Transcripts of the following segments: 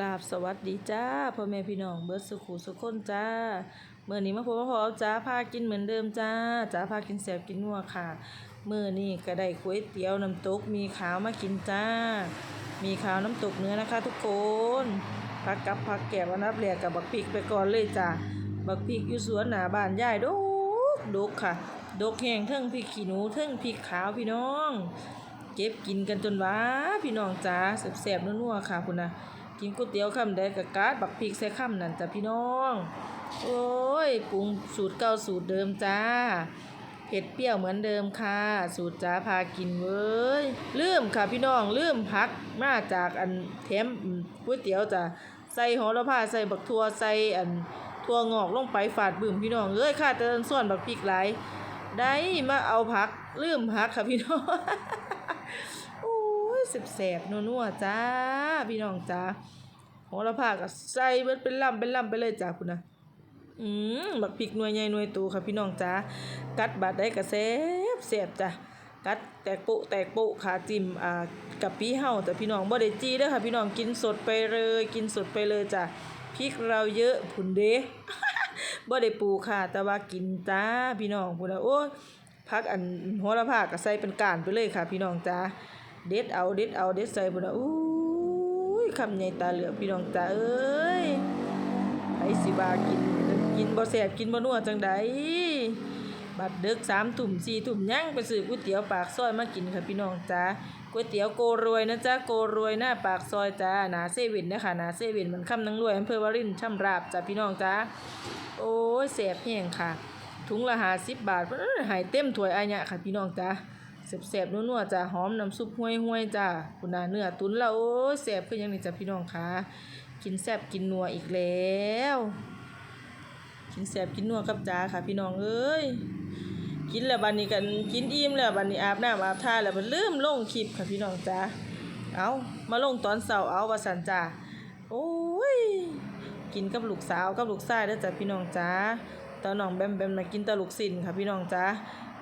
ราบสวัสดีจ้าพ่อแม่พี่น้องเบิร์ดสุขุสุขคนจ้าเมื่อนี้มาพบมาพอจ้าพากินเหมือนเดิมจ้าจ้าพากินแสบกินนัวค่ะเมื่อนี้ก็ได้ก๋วยเตี๋ยวน้ำตกมีขาวมากินจ้า มีขาวน้ำตกเนื้อนะคะ ทุกคนพักกับพักแก็บอันดับแรกกับบักพริกไปก่อนเลยจ้าบักพริกอยู่สวนหน้าบ้านยายดกดกค่ะ ดกแห้งเทิงพริกขี้หนูเทิงพริกขาวพี่น้อง เก็บกินกันจนว้าพี่น้องจ้าแสบๆนัวๆค่ะคุณนะ กินก๋วยเตี๋ยวคำใดกะกาดบักพริกใส่คำนั่นจ้ะพี่น้อง โอ้ยปรุงสูตรเก่าสูตรเดิมจ้าเผ็ดเปรี้ยวเหมือนเดิมค่ะ สูตรจ้าพากินเว้ยลืมค่ะพี่น้องลืมพักมาจากอันแถมก๋วยเตี๋ยวจ้ะใส่โหระพาใส่บักทัวใส่อันทัวงอกลงไปฝาดบึ้มพี่น้องเอ้ยค่ะแต่ส่วนบักพริกหลายได้มาเอาพักลืมพักค่ะพี่น้อง อ้ยแสบนัวๆจ้าพี่น้องจ้าโหระพากใส่เบิดเป็นลำเป็นลำไปเลยจ้าคุณนะอืมบักพริกหน่วยใหญ่หน่วยโตค่ะพี่น้องจ้ากัดบาดได้ก็แซบแซ่บจ้ะกัดแตกโปะแตกโปะขาจิ้มอ่ากับปีเฮาแต่พี่น้องบ่ได้จี้เด้อค่ะพี่น้องกินสดไปเลย กินสดไปเลยจ้ะพริกเราเยอะผุนเด้บ่ได้ปูค่ะ แต่ว่ากินจ้าพี่น้องพุ่นน่ะโอ้พักอันโหระพาก็ใส่เป็นก้านไปเลยค่ะ พี่น้องจ้า เด็ดเอาเด็ดเอาเด็ดใส่พุ่นน่ะอู้ยคำใหญ่ตาเหลือพี่น้องจ้าเอ้ยไผสิว่ากินกินบ่แซ่บกินบ่นัวจังใดบัดดึก3ทุ่ม4ทุ่มยังไปซื้อก๋วยเตี๋ยวปากซอยมากินค่ะพี่น้องจ้าก๋วยเตี๋ยวโกรวยนะจ๊ะโกรวยหน้าปากซอยจ้าหนาเซเว่นนะคะหนาเซเว่นมันคำนังรวยอำเภอวารินช่ำราบจ้ะพี่น้องจ้าโอ้ยแสบแห้งค่ะ ถุงละหาสิบบาทหายเต็มถ้วยอายะค่ะพี่น้องจ้า แสบๆนัวๆจ้าหอมน้ำซุปห้วยๆจ้าคุณนาเนื้อตุ๋นแล้วโอ้แสบคือยังนี่จ้าพี่น้องคะกินแสบกินนัวอีกแล้ว กินแสบกินนัวกับจ้าค่ะ พี่น้องเอ้ยกินแล้วบัดนี้กันกินอิ่มแล้วบัดนี้อาบน้ำอาบท่าแล้วมันลืมลงคลิปค่ะพี่น้องจ้าเอามาลงตอนเสาร์เอาวาสันจ้าโอ้ยกินกับลูกสาวกับลูกชายเด้จ้ะพี่น้องจ้าตอนน้องแบมแบมน่ะกินต่ลูกศิลค่ะพี่น้องจ้า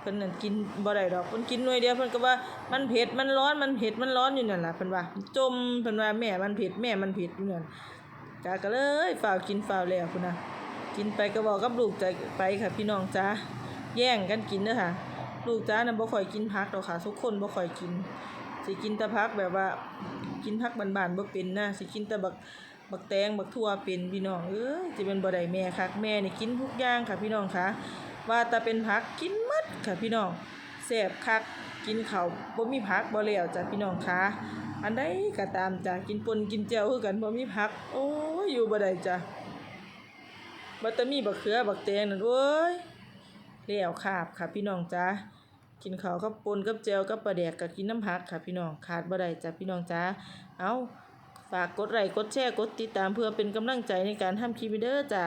เพิ่นนั่นกินบ่ได้ดอกเพิ่นกินหน่วยเดียวเพิ่นก็ว่ามันเผ็ดมันร้อนมันเผ็ดมันร้อนอยู่นั่นล่ะเพิ่นว่าจมเพิ่นว่าแม่มันเผ็ดแม่มันเผ็ดอยู่นั่นจ้าก็เลยฝ่าวกินฝ่าวแล้วพุ่นน่ะกินไปก็บอกกับลูกจไปค่ะ พี่น้องจ้าแย่งกันกินเด้อค่ะ ลูกจ้าน่ะบ่ค่อยกินผักดอกค่ะทุกคนบ่ค่อยกินสิกินแต่ผักแบบว่ากินผักบานๆบ่เป็นนะสิกินแต่บักบักแตงบักทั่วเป็นพี่น้องเอ้ยจะเป็นบ่ได้แม่คักแม่นี่กินทุกอย่างค่ะพี่น้องค่ะ ว่าแต่เป็นผักกินหมดค่ะพี่น้องแซ่บคักกินเขาบ่มีผักบ่แล้วจ้ะพี่น้องคะอันใดก็ตามจ้ะกินปนกินแจ่วคือกันบ่มีผัก โอ้ยอยู่บ่ได้จ้ะบ่แต่มีบักเขือบักแตงนั่นโอ้ยแล้วคาบค่ะพี่น้องจ้ะกินเขากับปนกับแจ่วกับปลาแดกก็กินน้ำผักค่ะพี่น้องขาดบ่ได้จ้ะพี่น้องจ้ะเอาฝากกดไลค์กดแชร์กดติดตามเพื่อเป็นกำลังใจในการทำคลิปวิดีโอจ้า